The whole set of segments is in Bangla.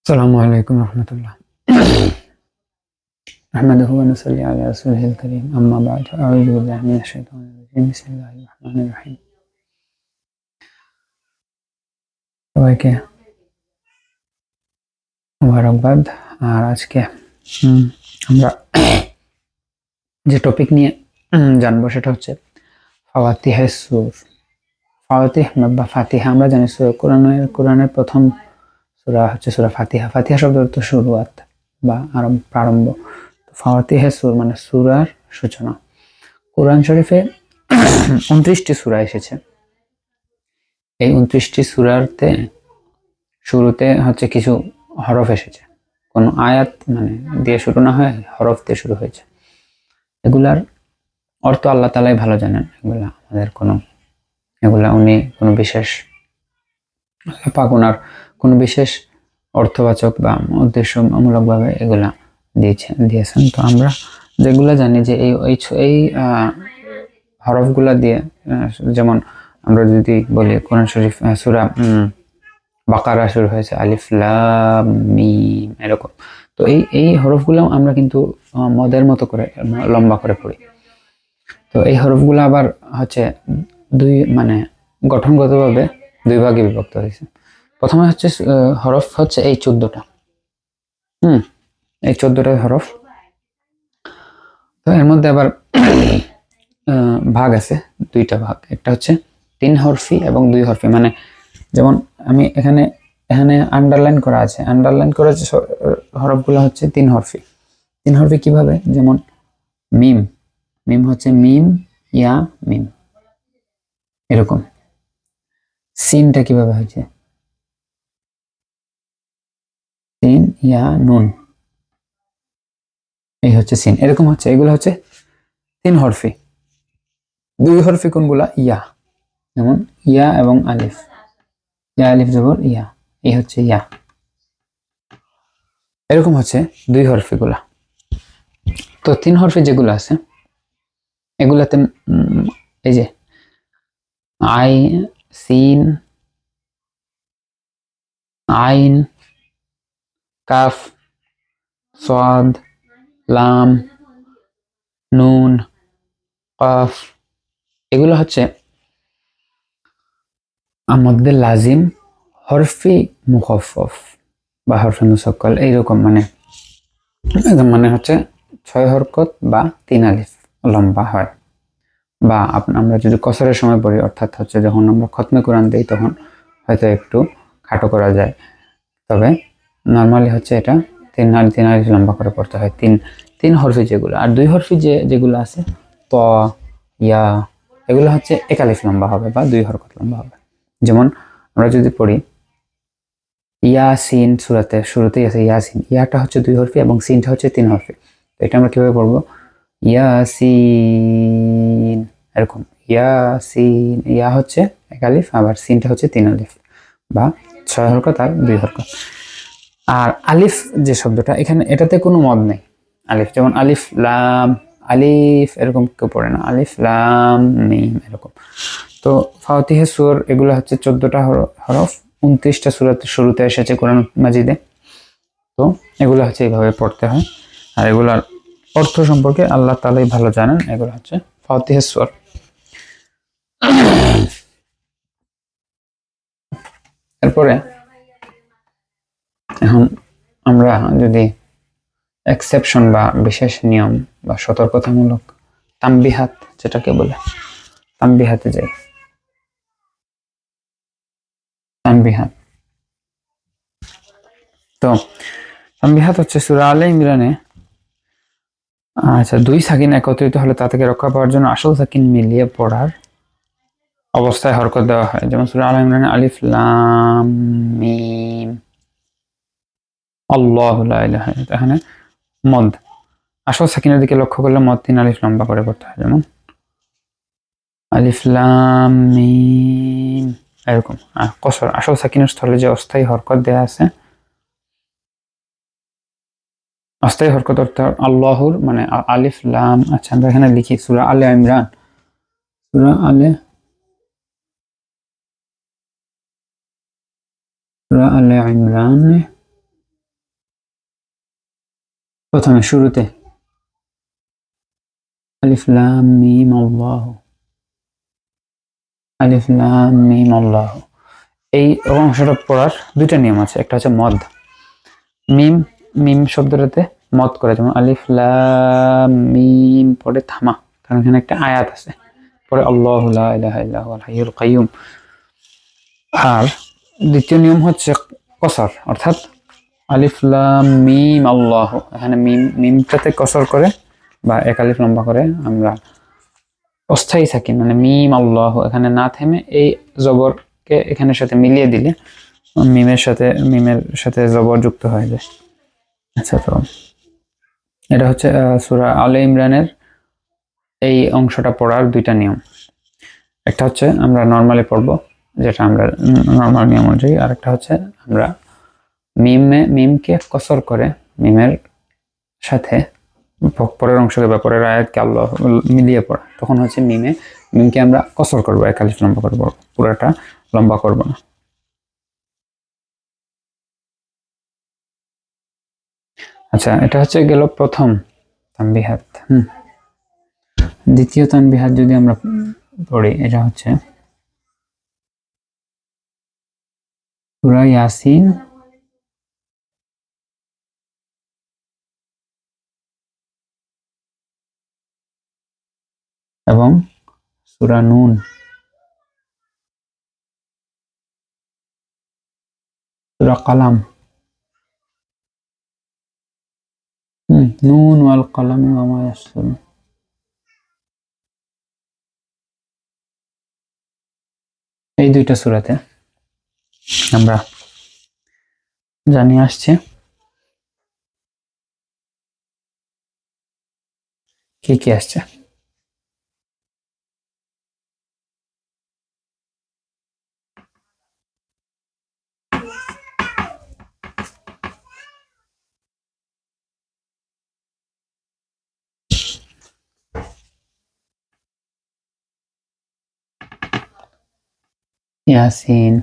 السلام عليكم ورحمة الله نحمده ونصلي على رسوله الكريم أما بعد أعوذ بالله من الشيطان الرجيم بسم الله الرحمن الرحيم সবাইকে মোবারকবাদ আর আজকে হুম, আমরা যে টপিক নিয়ে উম, জানবো সেটা হচ্ছে ফাওয়াতিহে সুর ফাওয়াতিহ বা ফাতিহা আমরা জানি সূরা কোরআনের কোরআনের প্রথম সূরা হচ্ছে সূরা ফাতিহা। ফাতিহা শব্দ অর্থ শুরুয়াত বা আরম্ভ, প্রারম্ভ। তো ফাওয়াতিহে সুর মানে সূরার সূচনা। কোরআন শরীফে উনত্রিশটি সূরা এসেছে। এই উনত্রিশটি সূরাতে শুরুতে হচ্ছে কিছু হরফ এসেছে। কোনো আয়াত মানে দিয়ে শুরু না হয় হরফ দিয়ে শুরু হয়েছে। এগুলার অর্থ আল্লাহ তালাই ভালো জানেন। এগুলা আমাদের কোনো, এগুলা উনি কোনো বিশেষ আল্লাহ পাক ওনার কোনো বিশেষ অর্থবাচক বা উদ্দেশ্যমূলকভাবে এগুলা দিয়েছেন দিয়েছেন। তো আমরা যেগুলা জানি যে এই এই হরফগুলা দিয়ে যেমন আমরা যদি বলি কোরআন শরীফ সূরা বাকারা শুরু হয়েছে, আলিফ, লাম, মিম এরকম। তো এই এই হরফগুলো আমরা কিন্তু মদের মতো করে লম্বা করে পড়ি। তো এই হরফগুলো আবার হচ্ছে দুই মানে গঠনগতভাবে দুই ভাগে বিভক্ত হয়েছে। প্রথমে হচ্ছে হরফ হচ্ছে এই চোদ্দটা। হুম, এই চোদ্দটা হরফ। তো এর মধ্যে আবার ভাগ আছে, দুইটা ভাগ। একটা হচ্ছে তিন হরফি এবং দুই হরফি। মানে যেমন আমি এখানে এখানে আন্ডারলাইন করা আছে। আন্ডারলাইন করা স- হরফগুলো হচ্ছে তিন হরফি। তিন হরফি কীভাবে? যেমন মিম। মিম হচ্ছে মিম, ইয়া, মিম। এরকম। সিনটা কীভাবে হয়েছে? সিন, ইয়া, নুন। এই হচ্ছে সিন। এরকম হচ্ছে, এগুলো হচ্ছে তিন হরফি। দুই হরফি কোনগুলা? ইয়া। যেমন ইয়া এবং আলিফ। ইয়া, আলিফ জবর, ইয়া। এই হচ্ছে ইয়া। এরকম হচ্ছে দুই হরফি গুলা তো তিন হরফি যেগুলো আছে, এগুলাতে এই যে, আই, সিন, আইন কাফ, সাদ, লাম, নুন, কফ, এগুলো হচ্ছে আমাদের লাজিম হরফি মুখফফ বা হরফি মুসক্কল, এইরকম মানে মানে হচ্ছে ছয় হরকত বা তিন আলিফ লম্বা হয়। বা আমরা যদি কসরের সময় পড়ি, অর্থাৎ হচ্ছে যখন আমরা খতমে কোরআন দিই, তখন হয়তো একটু খাটো করা যায়। তবে নর্মালি হচ্ছে এটা তিন আলি তিন আলিফ লম্বা করে পড়তে হয়। তিন তিন হরফি যেগুলো, আর দুই হরফি যে, যেগুলো আছে, ত, ইয়া, এগুলো হচ্ছে এক আলিফ লম্বা হবে বা দুই হরকত লম্বা হবে। যেমন আমরা যদি পড়ি, ইয়াসিন সুরাতে, শুরুতেই আছে ইয়াসিন। ইয়াটা হচ্ছে দুই হরফি এবং সিনটা হচ্ছে তিন হরফি। তো এটা আমরা কীভাবে পড়ব? ইয়াসিন, এরকম, ইয়াসিন, ইয়া হচ্ছে এক আলিফ আবার সিনটা হচ্ছে তিন আলিফ বা ছয় হরকত আর দুই হরকত। আর আলিফ যে শব্দটা, এখানে এটাতে কোনো মদ নেই। আলিফ, যেমন আলিফ, লাম, আলিফ, এরকম কেউ পড়ে না। আলিফ, লাম, মিম, এরকম। তো ফাওতিহে সুর, এগুলো হচ্ছে চোদ্দটা হরফ, উনত্রিশটা সুরাতে, শুরুতে এসেছে কোরআন মাজিদে। তো এগুলো হচ্ছে এইভাবে পড়তে হয়। আর এগুলোর অর্থ সম্পর্কে আল্লাহ তালাই ভালো জানেন, এগুলো হচ্ছে ফাওতিহে সুর। এরপরে এখন আমরা যদি এক্সেপশন বা বিশেষ নিয়ম বা সতর্কতামূলক তাম্বিহাত, যেটাকে বলে, তাম্বিহাতে যাই। তাম্বিহাত। তো, তাম্বিহাত হচ্ছে সুরা আলে ইমরানে আচ্ছা দুই সাকিন একত্রিত হলে তা থেকে রক্ষা পাওয়ার জন্য আসল সাকিন মিলিয়ে পড়ার অবস্থায় হরকত দেওয়া হয়। যেমন সুরা আল ইমরানে আলিফ লাম মিম। আল্লাহ এখানে মদ। আসল সাকিনের দিকে লক্ষ্য করলে মদ তিন আলিফ লম্বা করে পড়তে হয়, যেমন আলিফ, লাম, মিম, এরকম। কসর, আসল সাকিনের স্থলে যে অস্থায়ী হরকত দেয়া আছে, অস্থায়ী হরকত অর্থাৎ আল্লাহর মানে আলিফ, লাম আচ্ছা আমরা এখানে লিখি, সুরা আলে ইমরান। সুরা আলে সুরা আলে ইমরান। প্রথমে শুরুতে আলিফ লাম মিম আল্লাহ। আলিফ লাম মিম আল্লাহ। এই অংশটা পড়ার দুইটা নিয়ম আছে, একটা হচ্ছে মদ। মিম মিম শব্দটাতে মদ করে, যেমন আলিফ লাম মিম পরে থামা, কারণ এখানে একটা আয়াত আছে, পরে আল্লাহ কাইয়ুম। আর দ্বিতীয় নিয়ম হচ্ছে কসর, অর্থাৎ আলিফ লাম মিম, আল্লাহ। এখানে মিম, মিমটাতে কসর করে বা এক আলিফ লম্বা করে আমরা অস্থায়ী থাকি। মানে মিম, আল্লাহ, এখানে না থেমে এই জবরকে এখানের সাথে মিলিয়ে দিলে মিমের সাথে মিমের সাথে জবর যুক্ত হয়ে যায়। আচ্ছা তো এটা হচ্ছে সুরা আলে ইমরানের এই অংশটা পড়ার দুইটা নিয়ম। একটা হচ্ছে আমরা নর্মালি পড়ব, যেটা আমরা নর্মাল নিয়ম অনুযায়ী আর একটা হচ্ছে আমরা মিমে, মিমকে কসর করে, মিমের সাথে পরের অংশকে বা আয়াতকে আল্লাহ মিলিয়ে পড়া। তখন হচ্ছে মিমে, মিমকে আমরা কসর করব একালিশ লম্বা করে পড়ব পুরোটা লম্বা করব না। আচ্ছা এটা হচ্ছে গেল প্রথম তানবিহাত। হুম। দ্বিতীয় তানবিহাত যদি আমরা পড়ি, এটা হচ্ছে সূরা ইয়াসিন এবং সূরা নুন। সূরা কালাম। নুন ওয়াল কালামি মা ইয়াসতুরুন এই দুইটা সুরাতে আমরা জানিয়ে আসছে। কি কি আসছে? ياسين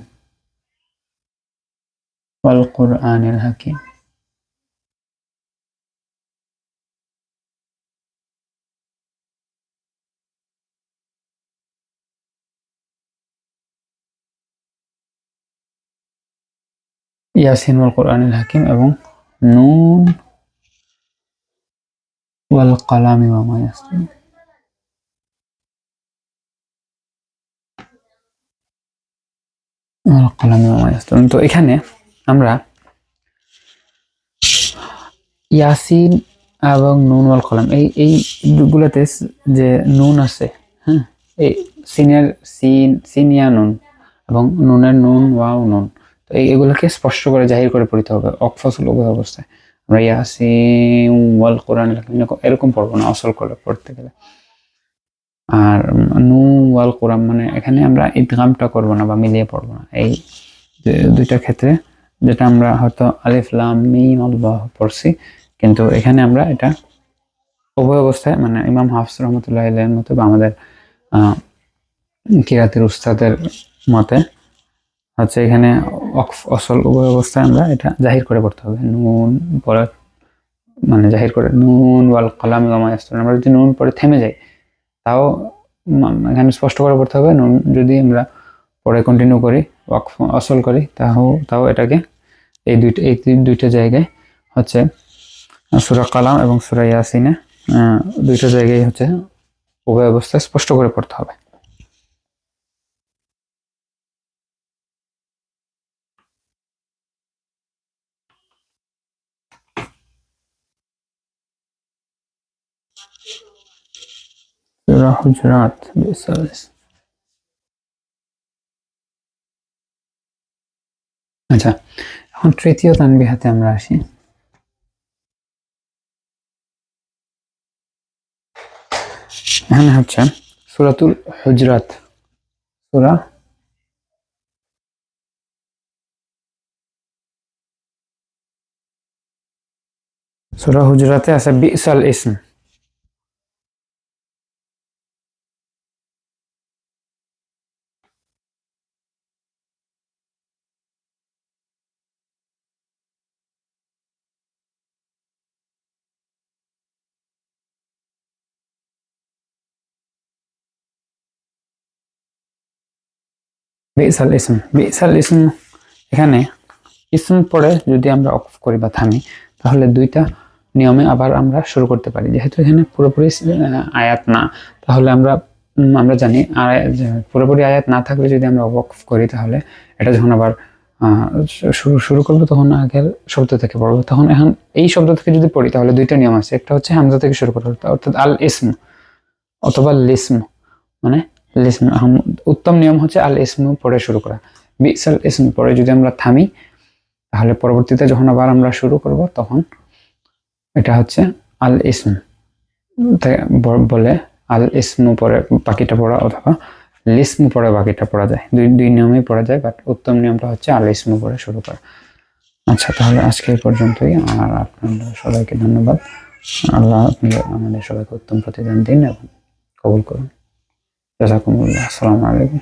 والقرآن الحكيم ইয়াসিন ওয়াল কোরআনিল হাকিম এবং নুন ওয়াল কালামি ওয়া তো এখানে আমরা ইয়াসিন এবং নুন ওয়াল কলাম এই এই গুলোতে যে নুন আছে হ্যাঁ এই সিনিয়র সিন, সিনিয়া নুন এবং নুনের নুন, ওয়াও নুন। তো এগুলোকে স্পষ্ট করে জাহির করে পড়তে হবে অকফসল অবস্থায়। আমরা ইয়াসিন ওয়াল কোরআন এরকম পড়ব না, অসল করে পড়তে গেলে। আর নু ওয়াল কোরআন মানে এখানে আমরা ইদগামটা করব না বা মিলিয়ে পড়ব না। এই দুইটা ক্ষেত্রে যেটা আমরা হয়তো আলিফ, লাম, মিম, আল্লাহ পড়ছি, কিন্তু এখানে আমরা এটা উভয় অবস্থায় মানে ইমাম হাফস রহমতুল্লাহ আলাইহির মতো বা আমাদের কিরাতের উস্তাদের মতে হচ্ছে এখানে অসল উভয় অবস্থায় আমরা এটা জাহির করে পড়তে হবে। নুন পরে মানে জাহির করে, নুন ওয়াল কালাম আমরা যদি নুন পরে থেমে যাই তাও এখানে স্পষ্ট করে পড়তে হবে, নুন যদি আমরা পরে কন্টিনিউ করি, ওয়াক অসল করি তাও তাও এটাকে এই দুইটা এই দুইটা জায়গায় হচ্ছে সুরা কালাম এবং সুরা ইয়াসিনে দুইটা জায়গায় হচ্ছে উভয় অবস্থায় স্পষ্ট করে পড়তে হবে। সুরা হুজরাত বিসালিস আচ্ছা এখন তৃতীয় তানবিহাতে আমরা আসি এখানে হচ্ছে সুরাতুল হুজরাত সুরা সুরা হুজরাতে আছে বিসাল ইসম বিসাল ইসম বিসাল ইসম এখানে ইসম পরে যদি আমরা অফ করি বা থামি, তাহলে দুইটা নিয়মে আবার আমরা শুরু করতে পারি। যেহেতু এখানে পুরোপুরি আয়াত না, তাহলে আমরা আমরা জানি যে, পুরোপুরি আয়াত না থাকলে যদি আমরা অফ করি, তাহলে এটা যখন আবার শুরু শুরু করব তখন আগের শব্দ থেকে পড়ব। তখন এখন এই শব্দ থেকে যদি পড়ি, তাহলে দুইটা নিয়ম আছে। একটা হচ্ছে হামজা থেকে শুরু করব, অর্থাৎ আল ইসম অথবা লিসম মানে উত্তম নিয়ম হচ্ছে আল ইসম পড়ে শুরু করা। বিসাল ইসম পরে যদি আমরা থামি, তাহলে পরবর্তীতে যখন আবার আমরা শুরু করব, তখন এটা হচ্ছে আল ইসম। বলে আল ইসম পরে বাকিটা পড়া অথবা লিসম পরে বাকিটা পড়া যায়। দুই দুই নিয়মেই পড়া যায়, বাট উত্তম নিয়মটা হচ্ছে আল ইসম পরে শুরু করা। আচ্ছা তাহলে আজকে এই পর্যন্তই, আর আপনাদের সবাইকে ধন্যবাদ। আল্লাহ আপনাদের, আমাদের সবাইকে উত্তম প্রতিদান দিন এবং কবুল করুন। জাজাকুমুল্লাহ আসসালামু আলাইকুম।